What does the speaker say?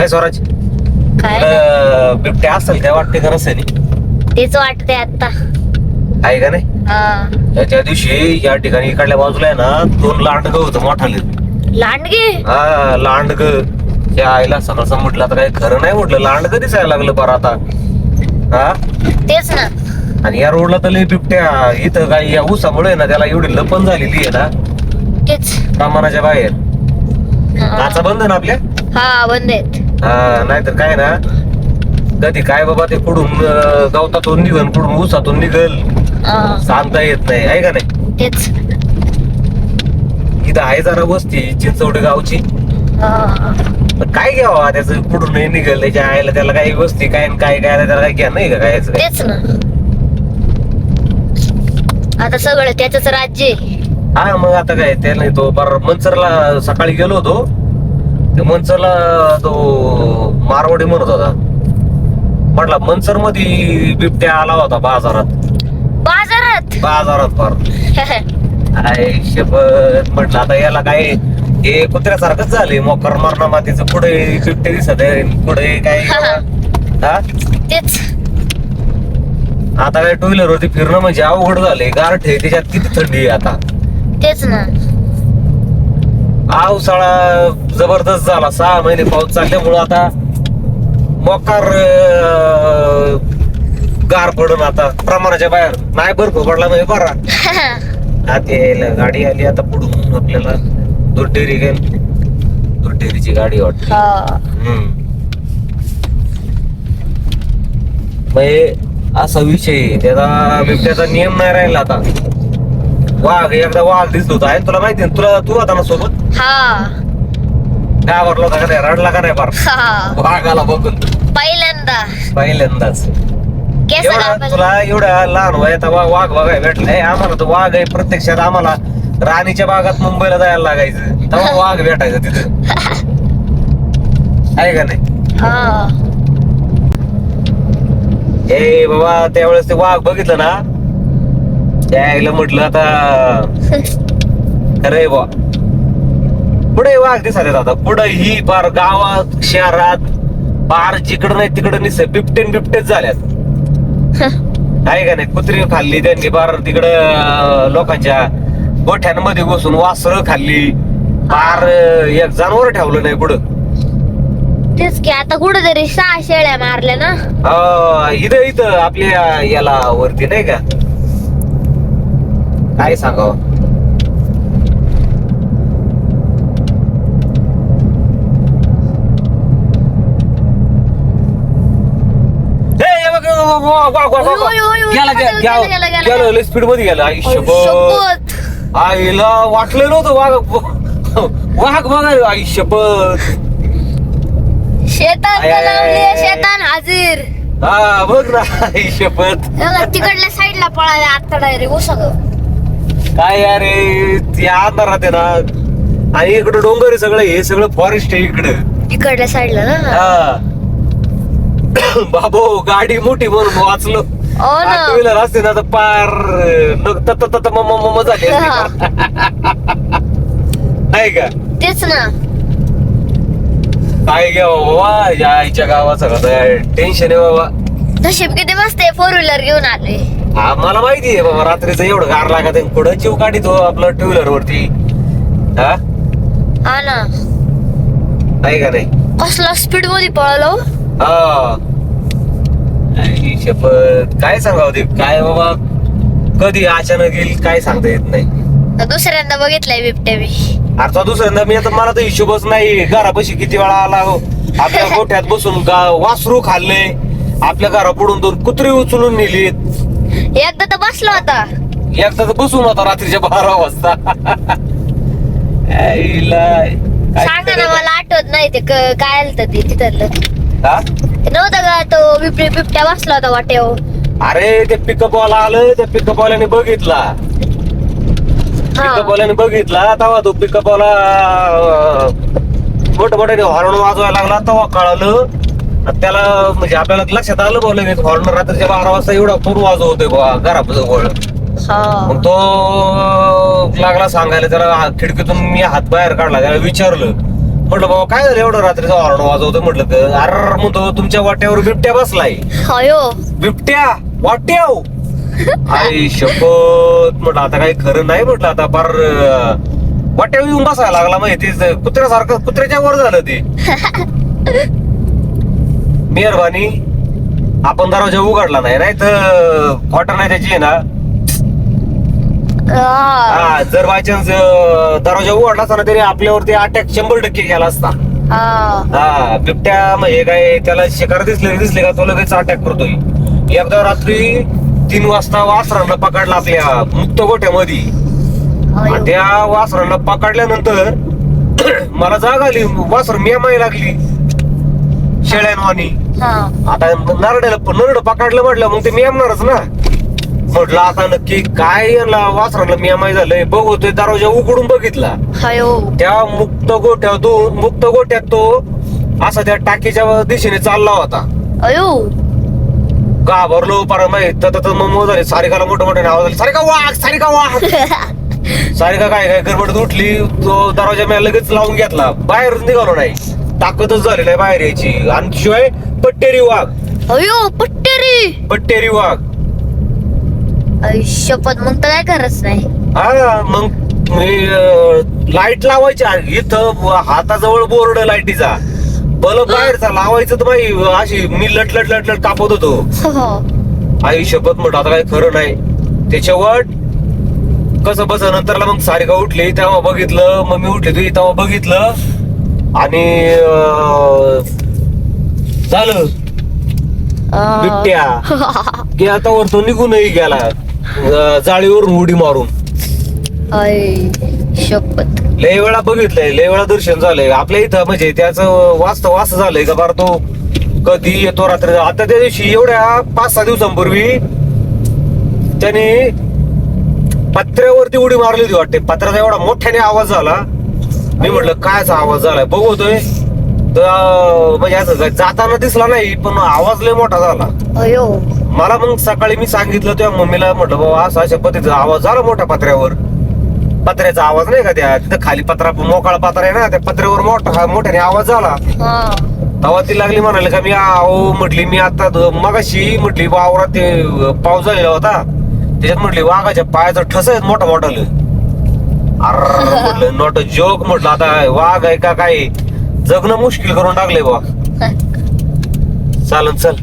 काय स्वराज? काय? इकडं बिबट्या असेल काय वाटते का नसेल तेच वाटतंय आता आहे का नाही? हा. त्या- त्या दिवशी या ठिकाणी इकडल्या बाजूला आहे ना दोन लांडग होतं मोठाले. लांडगे? हा लांडग. त्या आईला सकाळचं म्हटलं आता काही खरं नाही म्हटलं लांडग दिसायला लागलं बरं आता. हा? तेच ना. आणि या रोडला तर लय बिबट्या. इथं काय या ऊसामुळे ना त्याला एवढी लपण झालेली आहे ना तेच. प्रमाणाच्या बाहेर. हा. नाचा बंद ना आपल्या? हा बंद आहेत. हा नाहीतर काय ना कधी काय बाबा ते अं, गवतातून निघल कुठून ऊसातून निघल. सांगता येत नाही आहे का नाही तेच इथं आहे जरा वस्ती चिंचवडे गावची. पण काय घ्यावा त्याचं कुठून नाही निघल त्याच्या आईला त्याला काही वस्ती काय काय काय त्याला काय घ्या नाही का काय याचं काय? तेच ना आता सगळं त्याच राज्य आहे. हा मग आता काय ते नाही तो पर मनसरला सकाळी गेलो होतो मनसरला तो मारवाडी म्हणत होता. म्हटला मनसरमध्ये बिबट्या आला होता बाजारात. बाजारात? बाजारात फार. आहे शपथ. म्हटलं आता याला काय हे कुत्र्यासारखंच झाले मोकर मारणा मातीचं पुढे बिबटे दिसत आहे पुढे काय? हा तेच. आता काय टू व्हीलर वरती फिरणं म्हणजे अवघड झाले गारठ त्याच्यात किती थंडी आहे आता? तेच ना. पावसाळा जबरदस्त झाला. सहा महिने पाऊस चालल्यामुळं आता मोकार गार पडून आता प्रमाणाच्या बाहेर. नाही बर्फ पडला म्हणजे बरा. आता यायला गाडी आली आता पुढून आपल्याला दुर्डेरी गेल दुर्डेरीची गाडी वाटते हा. हे असा विषय. त्याचा बिबट्याचा नियम नाही राहिला आता. वाघ एकदा वाघ दिसलो होता. आहे तुला माहिती ना? तुला तू होता ना सोबत? हा. काय होता का नाही? रडला का नाही फार? हा. वाघाला बघून. पहिल्यांदा. पहिल्यांदाच. केस एवढा कापायला. तुला एवढ्या लहान वयात वा- वाघ बघाय भेटलाय आम्हाला तर वाघ आहे प्रत्यक्षात आम्हाला राणीच्या बागात मुंबईला जायला लागायचं. तेव्हा वाघ भेटायचं तिथं. आहे का नाही? हा. ए बाबा त्यावेळेस ते वाघ बघितलं ना? त्याला म्हटलं आता खरंय बा पुढे वाघ आहेत आता पुढे ही पार गावात शहरात पार जिकडं नाही तिकडं निस बिबटेन बिबटेच झाल्यात. आहे का नाही? कुत्री खाल्ली त्यांनी पार तिकडं लोकांच्या गोठ्यांमध्ये घुसून वासर खाल्ली. पार एक जनावर ठेवलं नाही पुढं. तेच की आता कुठेतरी सहा शेळ्या मारल्या ना. अं, इथं इथं आपल्या याला वरती नाही का? काय सांगावं? हे बघ, गेला स्पीडमध्ये गेला आयुष्यभर शपथ. आईला वाटलं नव्हतं वाघ. वाघ बघायला आयुष्यभर शेतात. शेतान हाजीर. हा बघ ना आयुष्यपत बघा, तिकडल्या साईडला पळाले आता डायरेक्ट उसग काय अरे ते अंधारात आहे ना. आणि इकडं डोंगर आहे सगळं हे सगळं फॉरेस्ट आहे इकडं. इकडल्या साईडला ना? हा. बाबो गाडी मोठी म्हणून वाचलो. हो ना. टू व्हीलर असते ना तर पार न- तत तत झाली असती. आहे का? तेच ना. काय घ्या बाबा या आईच्या गावाचं टेन्शन आहे. बाबा. नशीब किती मस्त आहे फोर व्हीलर घेऊन आले. हा मला माहिती आहे बाबा रात्रीचं एवढं गार लागत आहे. पुढं जीव काढितो आपलं टू व्हीलर वरती? हा? हा ना. आहे का नाही? कसला स्पीडमध्ये पळालो? हा. आई शपथ. काय सांगावं ते? काय बाबा? कधी अचानक येईल काय सांगता येत नाही. दुसऱ्यांदा बघितलंय बिबट्या मी आता दुसऱ्यांदा मी आता मला तर हिशोबच नाही. घरापाशी किती वेळा आला हो. आपल्या गोठ्यात बसून गा- वासरू खाल्ले. आपल्या घरा पुढून दोन कुत्री उचलून नेलीत. एकदा तर बसलो होता एकदा तर बसून होता रात्रीच्या बारा वाजता. सांगा ना मला आठवत नाही ते क- काय आलं ते तिथलं? ते नव्हतं का तो बिबट्या बिबट्या बसला होता वाटेवर अरे ते पिकअप वाला आलं त्या पिकअप वाल्याने बघितला. हा. पिकअप वाल्याने बघितला तेव्हा तो पिकअप वाला मोठ मोठ्याने हॉर्न वाजवायला लागला तेव्हा कळालं त्याला म्हणजे आपल्याला लक्षात आलं बोल हॉर्न रात्रीच्या बारा वाजता एवढा पूर वाजवतोय बा घराजवळ हा. मग तो लागला सांगायला त्याला खिडकीतून मी हात बाहेर काढला त्याला विचारलं. म्हटलं बाबा काय झालं एवढं रात्रीचा हॉर्न वाजवतो म्हटलं तर अर म्हणतो तुमच्या वाट्यावर बिबट्या बसलाय. बिबट्या? वाट्याव? आई शपथ. म्हटलं आता काही खरं नाही म्हटलं आता फार वाट्यावर येऊन बसायला लागला माहिती कुत्र्यासारखं कुत्र्याच्या वर झालं ते. मेहरबानी आपण दरवाजा उघडला नाही नाही तर क्वार्टर नाही त्याची आहे ना हा. जर बाय चान्स दरवाजा उघडला असता ना तरी आपल्यावरती अटॅक शंभर टक्के गेला असता हा. हा बिबट्या म्हणजे काय त्याला शिकार दिसले दिसले का तो लगेच अटॅक करतोय एकदा रात्री तीन वाजता वासरांना पकडला आपल्या मुक्त गोठ्यामध्ये. त्या वासरांना पकडल्यानंतर मला जाग आली वासर मेमाय लागली शेळ्यांवानी. आता नरड्याला नरड पकडलं म्हटलं मग ते मेमणारच ना. म्हटलं आता नक्की काय यांना वासराला मेमाय झालंय बघतोय दरवाजा उघडून बघितला. त्या मुक्त गोठ्यातून मुक्त गोठ्यात तो असा त्या टाकीच्या दिशेने चालला होता. अयो. घाबरलो पर माहीत तर मग झाले. सारिकाला मोठं मोठं आवाज आले सारिका वाघ सारिका वाघ. सारिका काय काय गडबड उठली तो दरवाजा मी लगेच लावून घेतला. बाहेर निघालो नाही. ताकदच झाली नाही बाहेर यायची. आणि शिवाय पट्टेरी वाघ. अयो पट्टेरी! पट्टेरी वाघ. आई शपथ मग तर काय करत नाही. हा मग लाइट लावायची आहे. इथं हाताजवळ बोर्ड लाईटीचा बल्ब बाहेरचा लावायचं तर बाई अशी मी लट लट लट लट कापत होतो. हो. आई शपथ म्हटलं आता काही खरं नाही. त्याच्यावर कसं बस नंतरला मग सारिका उठली तेव्हा बघितलं मग मी उठली तुझी तेव्हा बघितलं. आणि झालं. बिबट्या. की आता वरतून निघूनही गेला. जाळीवरून उडी मारून. आई शपथ. लय वेळा बघितलंय लय वेळा दर्शन झालंय. आपल्या इथं म्हणजे त्याचं वास्तव असं झालंय का बार तो? कधी येतो रात्री? आता त्या दिवशी एवढ्या पाच सहा दिवसांपूर्वी त्याने पत्र्यावरती उडी मारली होती वाटते. पत्र्याचा एवढा मोठ्याने आवाज झाला. मी म्हटलं कायचा आवाज झालाय? बघतोय तर म्हणजे असं जाताना दिसला नाही पण आवाज लय मोठा झाला. अयो. मला मग सकाळी मी सांगितलं तेव्हा मम्मीला म्हटलं बाबा असा अशा पद्धतीचा आवाज झाला मोठ्या पत्र्यावर. पत्र्याचा आवाज नाही का त्या तिथं खाली पत्रा मोकळा पत्रा आहे ना त्या पत्र्यावर मोठा मोठ्याने आवाज झाला. हा. तेव्हा ती लागली म्हणाले का मी आहो म्हटली मी आता मगाशी म्हटली वावरात ते पाऊस झालेला होता. त्याच्यात म्हटली वाघाच्या पायाचा ठस आहे मोठा मोठा अर म्हटलं नॉट जोक म्हटलं आता वाघ आहे का काय? जगणं मुश्किल करून टाकले बा चालन चल.